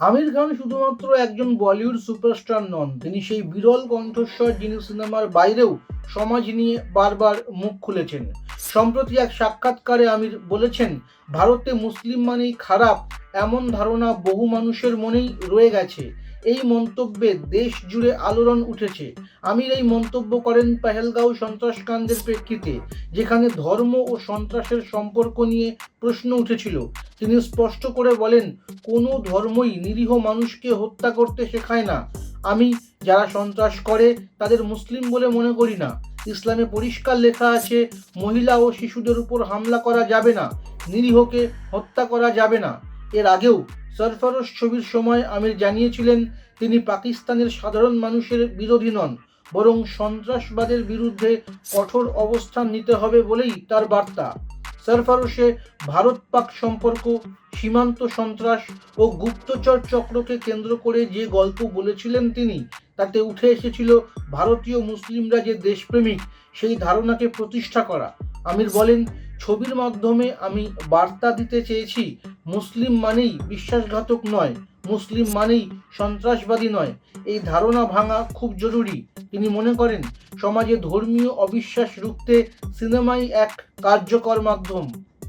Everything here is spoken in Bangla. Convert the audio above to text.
আমির খান শুধুমাত্র একজন বলিউড সুপারস্টার নন, তিনি সেই বিরল কণ্ঠস্বর যিনি সিনেমার বাইরেও সমাজ নিয়ে বারবার মুখ খুলেছেন। সম্প্রতি এক সাক্ষাৎকারে আমির বলেছেন, ভারতে মুসলিম মানেই খারাপ, এমন ধারণা বহু মানুষের মনেই রয়ে গেছে। এই মন্তব্যে দেশ জুড়ে আলোড়ন উঠেছে। আমির এই মন্তব্য করেন পেহেলগাঁও সন্ত্রাসকাণ্ডের প্রেক্ষিতে, যেখানে ধর্ম ও সন্ত্রাসের সম্পর্ক নিয়ে প্রশ্ন উঠেছিল। তিনি স্পষ্ট করে বলেন, কোনো ধর্মই নিরীহ মানুষকে হত্যা করতে শেখায় না। আমি, যারা সন্ত্রাস করে, তাদের মুসলিম বলে মনে করি না। ইসলামে পরিষ্কার লেখা আছে, মহিলা ও শিশুদের উপর হামলা করা যাবে না, নিরীহকে হত্যা করা যাবে না। এর আগেও সরফরোশ ছবির সময় আমির জানিয়েছিলেন, তিনি পাকিস্তানের সাধারণ মানুষের বিরোধী নন, বরং সন্ত্রাসবাদের বিরুদ্ধে কঠোর অবস্থান নিতে হবে বলেই তার বার্তা। সরফরোশে ভারত পাক সম্পর্ক, সীমান্ত সন্ত্রাস ও গুপ্তচর চক্রকে কেন্দ্র করে যে গল্প বলেছিলেন তিনি, তাতে উঠে এসেছিল ভারতীয় মুসলিমরা যে দেশপ্রেমিক, সেই ধারণাকে প্রতিষ্ঠা করা। আমির বলেন, ছবির মাধ্যমে আমি বার্তা দিতে চেয়েছি মুসলিম মানেই বিশ্বাসঘাতক নয়, মুসলিম মানেই সন্ত্রাসবাদী নয়। এই ধারণা ভাঙা খুব জরুরি। তিনি মনে করেন, সমাজে ধর্মীয় অবিশ্বাস রুখতে সিনেমাই এক কার্যকর মাধ্যম।